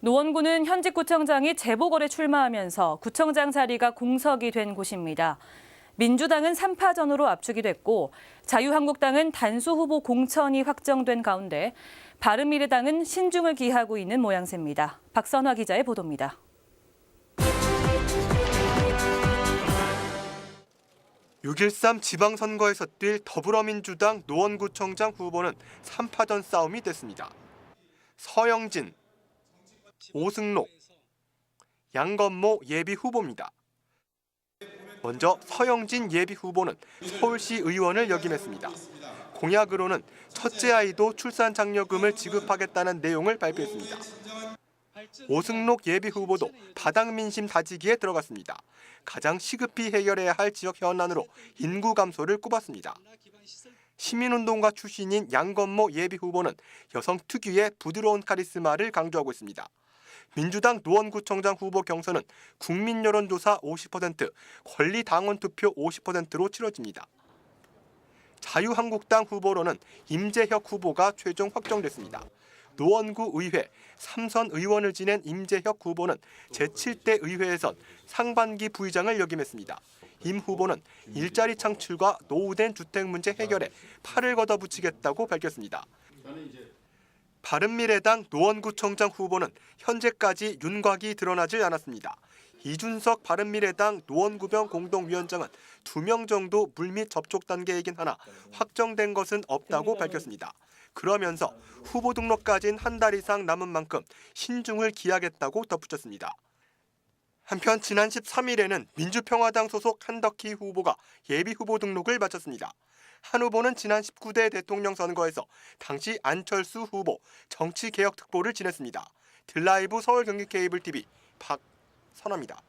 노원구는 현직 구청장이 재보궐에 출마하면서 구청장 자리가 공석이 된 곳입니다. 민주당은 3파전으로 압축이 됐고 자유한국당은 단수 후보 공천이 확정된 가운데 바른미래당은 신중을 기하고 있는 모양새입니다. 박선화 기자의 보도입니다. (6.13) 지방선거에서 뛸 더불어민주당 노원구청장 후보는 3파전 싸움이 됐습니다. 서영진, 오승록, 양건모 예비 후보입니다. 먼저 서영진 예비 후보는 서울시 의원을 역임했습니다. 공약으로는 첫째 아이도 출산 장려금을 지급하겠다는 내용을 발표했습니다. 오승록 예비 후보도 바닥 민심 다지기에 들어갔습니다. 가장 시급히 해결해야 할 지역 현안으로 인구 감소를 꼽았습니다. 시민운동가 출신인 양건모 예비 후보는 여성 특유의 부드러운 카리스마를 강조하고 있습니다. 민주당 노원구청장 후보 경선은 국민 여론조사 50%, 권리 당원 투표 50%로 치러집니다. 자유한국당 후보로는 임재혁 후보가 최종 확정됐습니다. 노원구 의회 3선 의원을 지낸 임재혁 후보는 제7대 의회에선 상반기 부의장을 역임했습니다. 임 후보는 일자리 창출과 노후된 주택 문제 해결에 팔을 걷어붙이겠다고 밝혔습니다. 바른미래당 노원구청장 후보는 현재까지 윤곽이 드러나지 않았습니다. 이준석 바른미래당 노원구병 공동위원장은 두명 정도 물밑 접촉 단계이긴 하나 확정된 것은 없다고 밝혔습니다. 그러면서 후보 등록까지는 한 달 이상 남은 만큼 신중을 기하겠다고 덧붙였습니다. 한편 지난 13일에는 민주평화당 소속 한덕희 후보가 예비 후보 등록을 마쳤습니다. 한 후보는 지난 19대 대통령 선거에서 당시 안철수 후보 정치개혁 특보를 지냈습니다. 들라이브 서울 경기 케이블 TV 박선화입니다.